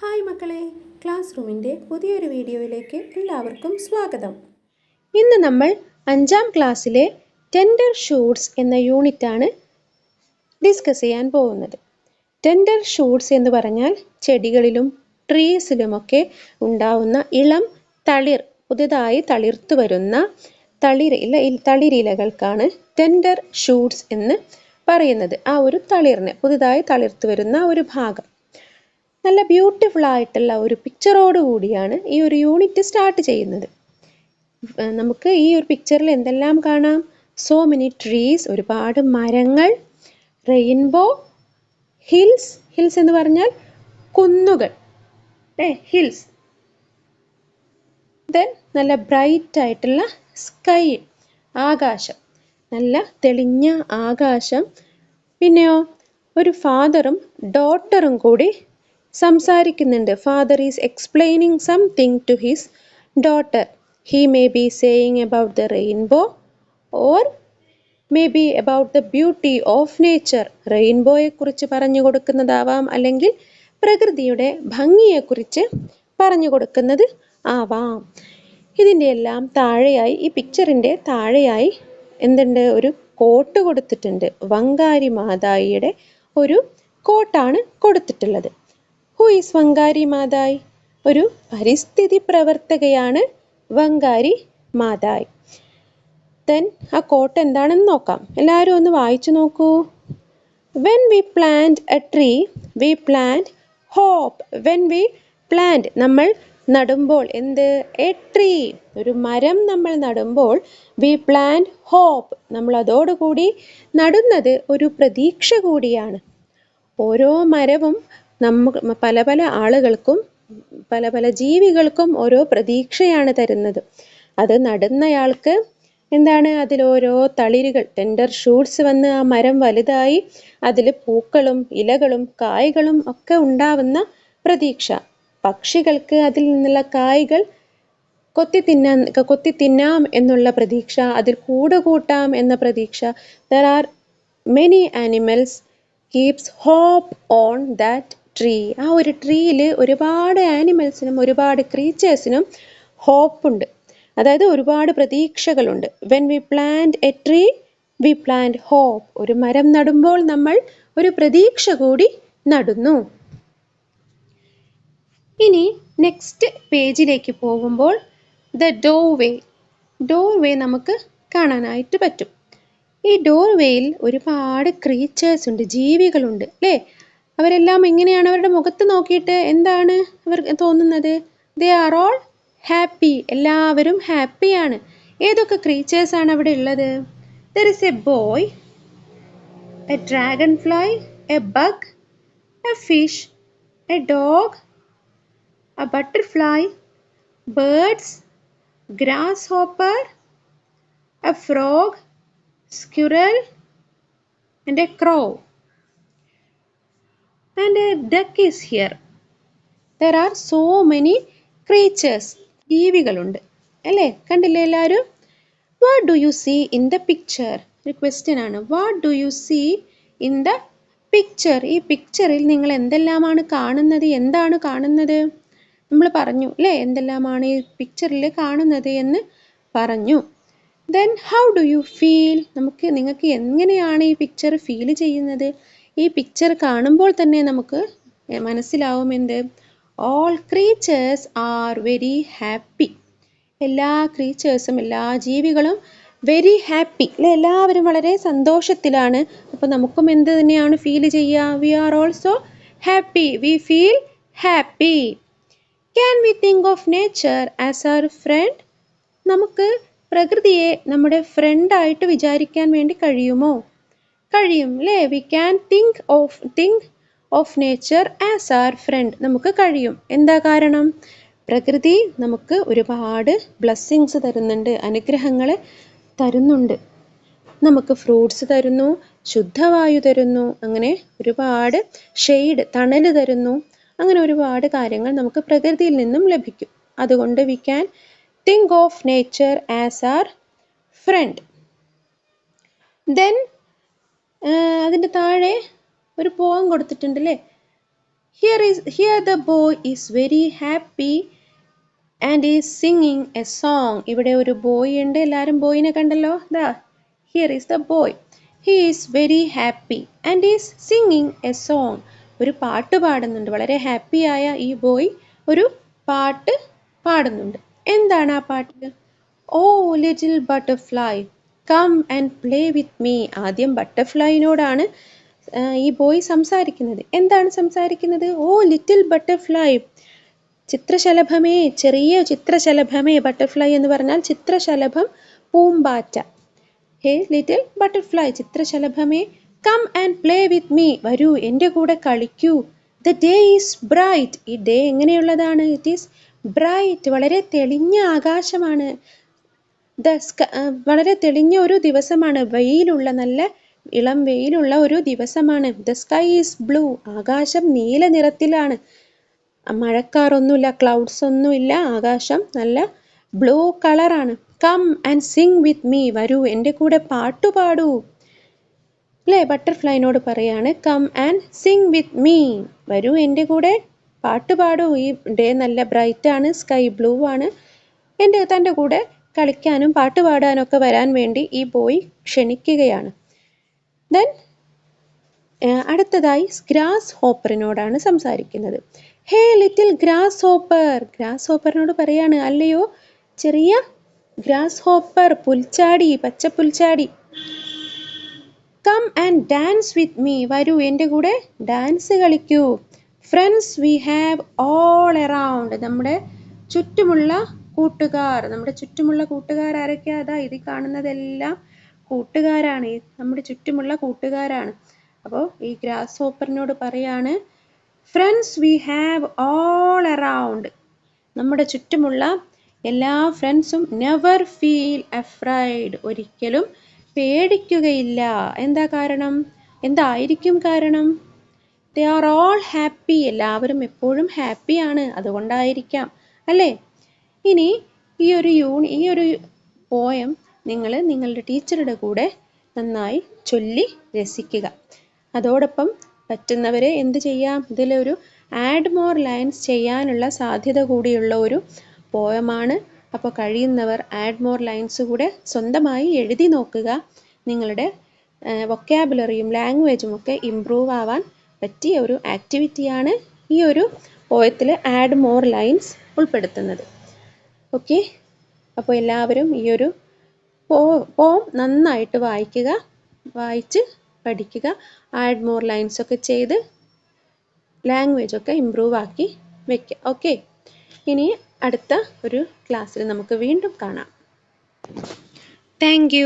Hi മക്കളെ class റൂമിന്റെ പുതിയൊരു വീഡിയോയിലേക്ക് എല്ലാവർക്കും സ്വാഗതം. ഇന്ന് നമ്മൾ അഞ്ചാം ക്ലാസ്സിലെ ടെൻഡർ ഷൂട്ട്സ് എന്ന യൂണിറ്റാണ് ഡിസ്കസ് ചെയ്യാൻ പോകുന്നത്. ടെൻഡർ ഷൂട്ട്സ് എന്ന് പറഞ്ഞാൽ ചെടികളിലും ട്രീസിലുമൊക്കെ ഉണ്ടാവുന്ന ഇളം തളിർ പുതുതായി തളിർത്തു വരുന്ന തളിരില തളിരിലകൾക്കാണ് ടെൻഡർ ഷൂട്ട്സ് എന്ന് പറയുന്നത്. ആ ഒരു തളിറിന് പുതുതായി തളിർത്തു വരുന്ന ഒരു ഭാഗം. നല്ല ബ്യൂട്ടിഫുൾ ആയിട്ടുള്ള ഒരു പിക്ചറോട് കൂടിയാണ് ഈ ഒരു യൂണിറ്റ് സ്റ്റാർട്ട് ചെയ്യുന്നത്. നമുക്ക് ഈ ഒരു പിക്ചറിൽ എന്തെല്ലാം കാണാം? സോ മെനി ട്രീസ് ഒരുപാട് മരങ്ങൾ റെയിൻബോ ഹിൽസ് ഹിൽസ് എന്ന് പറഞ്ഞാൽ കുന്നുകൾ ഏ ഹിൽസ് ദെൻ നല്ല ബ്രൈറ്റ് ആയിട്ടുള്ള സ്കൈ ആകാശം. നല്ല തെളിഞ്ഞ ആകാശം. പിന്നെയോ ഒരു ഫാദറും ഡോട്ടറും കൂടി സംസാരിക്കുന്നുണ്ട്. Father is explaining something to his daughter he may be saying about the rainbow or may be about the beauty of nature റെയിൻബോയെക്കുറിച്ച് പറഞ്ഞു കൊടുക്കുന്നതാവാം അല്ലെങ്കിൽ പ്രകൃതിയുടെ ഭംഗിയെക്കുറിച്ച് പറഞ്ഞു കൊടുക്കുന്നത് ആവാം. ഇതിന്റെ എല്ലാം താഴെയായി ഈ പിക്ചറിന്റെ താഴെയായി എന്തുണ്ട്? ഒരു കോട്ട് കൊടുത്തിട്ടുണ്ട്. വങ്കാരി മാതായിയുടെ ഒരു കോട്ടാണ് കൊടുത്തിട്ടുള്ളത്. Who is Wangari Maathai. ഒരു പരിസ്ഥിതി പ്രവർത്തകയാണ് വങ്കാരി മാതായ്. ദെൻ ആ കോട്ട് എന്താണെന്ന് നോക്കാം. എല്ലാവരും ഒന്ന് വായിച്ചു നോക്കൂ. When we plant a tree we plant hope when we plant നമ്മൾ നടുമ്പോൾ എന്ത്? എ ട്രീ ഒരു മരം നമ്മൾ നടുമ്പോൾ വി പ്ലാന്റ് ഹോപ്പ് നമ്മൾ അതോടുകൂടി നടുന്നത് ഒരു പ്രതീക്ഷ കൂടിയാണ്. ഓരോ മരവും നമ്മ പല പല ആളുകൾക്കും പല പല ജീവികൾക്കും ഓരോ പ്രതീക്ഷയാണ് തരുന്നത്. അത് നടുന്നയാൾക്ക് എന്താണ്? അതിലോരോ തളിരുകൾ ടെൻഡർ ഷൂട്ട്സ് വന്ന് ആ മരം വലുതായി അതിൽ പൂക്കളും ഇലകളും കായ്കളും ഒക്കെ ഉണ്ടാവുന്ന പ്രതീക്ഷ. പക്ഷികൾക്ക് അതിൽ നിന്നുള്ള കായ്കൾ കൊത്തി തിന്നാൻ കൊത്തി തിന്നാം എന്നുള്ള പ്രതീക്ഷ അതിൽ കൂട് കൂട്ടാം എന്ന പ്രതീക്ഷ. There are many animals keeps hope on that tree ആ ഒരു ട്രീയിൽ ഒരുപാട് ആനിമൽസിനും ഒരുപാട് ക്രീച്ചേഴ്സിനും ഹോപ്പുണ്ട് അതായത് ഒരുപാട് പ്രതീക്ഷകളുണ്ട്. When we plant a tree we plant hope ഒരു മരം നടുമ്പോൾ നമ്മൾ ഒരു പ്രതീക്ഷ കൂടി നടുന്നു. ഇനി നെക്സ്റ്റ് പേജിലേക്ക് പോകുമ്പോൾ ദ ഡോർവേ ഡോർവേ നമുക്ക് കാണാനായിട്ട് പറ്റും. ഈ ഡോർവേയിൽ ഒരുപാട് ക്രീച്ചേഴ്സ് ഉണ്ട് ജീവികളുണ്ട് അല്ലേ? അവരെല്ലാം എങ്ങനെയാണ് അവരുടെ മുഖത്ത് നോക്കിയിട്ട് എന്താണ് അവർ തോന്നുന്നത്? ദേ ആർ ഓൾ ഹാപ്പി എല്ലാവരും ഹാപ്പിയാണ് ഏതൊക്കെ ക്രീച്ചേഴ്സ് ആണ് അവിടെ ഉള്ളത്? There is a boy a dragonfly a bug a fish a dog a butterfly birds grasshopper a frog squirrel and a crow. And a duck is here. There are so many creatures. ജീവികളുണ്ട്. അല്ലേ? കണ്ടില്ലേ എല്ലാവരും what do you see in the picture ഒരു question ആണ്. What do you see in the picture ഈ പിക്ചറിൽ നിങ്ങൾ എന്തെല്ലാമാണ് കാണുന്നത്? എന്താണ് കാണുന്നത്? നമ്മൾ പറഞ്ഞു അല്ലേ? എന്തെല്ലാമാണ് ഈ പിക്ചറിൽ കാണുന്നത് എന്ന് പറഞ്ഞു. Then how do you feel നമുക്ക് നിങ്ങൾക്ക് എങ്ങനെയാണ് ഈ പിക്ചർ ഫീൽ ചെയ്യുന്നത്? ഈ പിക്ചർ കാണുമ്പോൾ തന്നെ നമുക്ക് മനസ്സിലാവും എന്ത്? All creatures are very happy എല്ലാ ക്രീച്ചേഴ്സും എല്ലാ ജീവികളും വെരി ഹാപ്പി അല്ലെ എല്ലാവരും വളരെ സന്തോഷത്തിലാണ്. അപ്പോൾ നമുക്കും എന്ത് തന്നെയാണ് ഫീൽ ചെയ്യുക we are also happy we feel happy can we think of nature as our friend നമുക്ക് പ്രകൃതിയെ നമ്മുടെ ഫ്രണ്ടായിട്ട് വിചാരിക്കാൻ വേണ്ടി കഴിയുമോ? കഴിയും അല്ലേ we can think of think of nature as our friend നമുക്ക് കഴിയും. എന്താ കാരണം? പ്രകൃതി നമുക്ക് ഒരുപാട് ബ്ലെസ്സിങ്സ് തരുന്നുണ്ട് അനുഗ്രഹങ്ങൾ തരുന്നുണ്ട്. നമുക്ക് ഫ്രൂട്ട്സ് തരുന്നു ശുദ്ധവായു തരുന്നു അങ്ങനെ ഒരുപാട് ഷെയ്ഡ് തണൽ തരുന്നു. അങ്ങനെ ഒരുപാട് കാര്യങ്ങൾ നമുക്ക് പ്രകൃതിയിൽ നിന്നും ലഭിക്കും. അതുകൊണ്ട് we can think of nature as our friend then അതിന്റെ താഴെ ഒരു പോവം കൊടുത്തിട്ടുണ്ട് അല്ലേ here is here the boy is very happy and is singing a song ഇവിടെ ഒരു ബോയ് ഉണ്ട്. എല്ലാവരും ബോയിനെ കണ്ടല്ലോ? ദാ here is the boy he is very happy and is singing a song ഒരു പാട്ട് പാടുന്നുണ്ട്. വളരെ ഹാപ്പിയായ ഈ ബോയ് ഒരു പാട്ട് പാടുന്നുണ്ട്. എന്താണ് ആ പാട്ട്? ഓ little butterfly come and play with me ആദ്യം ബട്ടർഫ്ലൈനോടാണ് ഈ ബോയ് സംസാരിക്കുന്നത്. എന്താണ് സംസാരിക്കുന്നത്? ഓ ലിറ്റിൽ ബട്ടർഫ്ലൈ ചിത്രശലഭമേ ചെറിയ ചിത്രശലഭമേ ബട്ടർഫ്ലൈ എന്ന് പറഞ്ഞാൽ ചിത്രശലഭം പൂമ്പാറ്റ. Hey little butterfly ചിത്രശലഭമേ come and play with me വരൂ എന്റെ കൂടെ കളിക്കൂ. ദ ഡേ ഈസ് ബ്രൈറ്റ് ഈ ഡേ എങ്ങനെയുള്ളതാണ്? ഇറ്റ് ഈസ് ബ്രൈറ്റ് വളരെ തെളിഞ്ഞ ആകാശമാണ്. ദ സ്ക വളരെ തെളിഞ്ഞ ഒരു ദിവസമാണ്. വെയിലുള്ള നല്ല ഇളം വെയിലുള്ള ഒരു ദിവസമാണ്. The sky is blue. ആകാശം നീല നിറത്തിലാണ്. മഴക്കാറൊന്നുമില്ല ക്ലൗഡ്സ് ഒന്നുമില്ല. ആകാശം നല്ല ബ്ലൂ കളറാണ്. Come and sing with me. വരൂ എന്റെ കൂടെ പാട്ടു പാടൂ. അല്ലേ ബട്ടർഫ്ലൈനോട് പറയാണ്. Come and sing with me. വരൂ എന്റെ കൂടെ പാട്ട് പാടൂ. ഈ ഡേ നല്ല ബ്രൈറ്റ് ആണ് സ്കൈ ബ്ലൂ ആണ് എന്റെ തന്റെ കൂടെ കളിക്കാനും പാട്ട് പാടാനൊക്കെ വരാൻ വേണ്ടി ഈ ബോയ് ക്ഷണിക്കുകയാണ്. ദെൻ അടുത്തതായി ഗ്രാസ് ഹോപ്പറിനോടാണ് സംസാരിക്കുന്നത്. ഹേ ലിറ്റിൽ ഗ്രാസ് ഹോപ്പർ ഗ്രാസ് ഹോപ്പറിനോട് പറയാണ് അല്ലയോ ചെറിയ ഗ്രാസ് ഹോപ്പർ പുൽച്ചാടി പച്ച പുൽച്ചാടി come and dance with me വരൂ എന്റെ കൂടെ dance കളിക്കൂ. Friends we have all around നമ്മുടെ ചുറ്റുമുള്ള കൂട്ടുകാർ നമ്മുടെ ചുറ്റുമുള്ള കൂട്ടുകാർ ആരൊക്കെയാ? അതാ ഇതിൽ കാണുന്നതെല്ലാം കൂട്ടുകാരാണ്. നമ്മുടെ ചുറ്റുമുള്ള കൂട്ടുകാരാണ്. അപ്പോൾ ഈ ഗ്രാസ് ഹോപ്പറിനോട് പറയാണ് friends we have all around നമ്മുടെ ചുറ്റുമുള്ള എല്ലാ ഫ്രണ്ട്സും നെവർ ഫീൽ അഫ്രൈഡ് ഒരിക്കലും പേടിക്കുകയില്ല. എന്താ കാരണം? എന്തായിരിക്കും കാരണം? ദേ ആർ ഓൾ ഹാപ്പി എല്ലാവരും എപ്പോഴും ഹാപ്പിയാണ് അതുകൊണ്ടായിരിക്കാം. അല്ലേ? ഇനി ഈ ഒരു യൂണി ഈ ഒരു പോയം നിങ്ങൾ നിങ്ങളുടെ ടീച്ചറുടെ കൂടെ നന്നായി ചൊല്ലി രസിക്കുക. അതോടൊപ്പം പറ്റുന്നവരെ എന്ത് ചെയ്യാം? ഇതിലൊരു ആഡ് മോർ ലൈൻസ് ചെയ്യാനുള്ള സാധ്യത കൂടിയുള്ള ഒരു പോയമാണ് അപ്പോൾ കഴിയുന്നവർ ആഡ് മോർ ലൈൻസ് കൂടെ സ്വന്തമായി എഴുതി നോക്കുക. നിങ്ങളുടെ വൊക്കാബുലറിയും ലാംഗ്വേജും ഒക്കെ ഇമ്പ്രൂവ് ആവാൻ പറ്റിയ ഒരു ആക്ടിവിറ്റിയാണ് ഈ ഒരു പോയത്തിൽ ആഡ് മോർ ലൈൻസ് ഉൾപ്പെടുത്തുന്നത്. ഓക്കെ? അപ്പോൾ എല്ലാവരും ഈ ഒരു പോ നന്നായിട്ട് വായിക്കുക വായിച്ച് പഠിക്കുക ആഡ് മോർ ലൈൻസ് ഒക്കെ ചെയ്ത് ലാംഗ്വേജ് ഒക്കെ ഇമ്പ്രൂവ് ആക്കി വെക്കുക ഓക്കെ? ഇനി അടുത്ത ഒരു ക്ലാസ്സിൽ നമുക്ക് വീണ്ടും കാണാം. താങ്ക്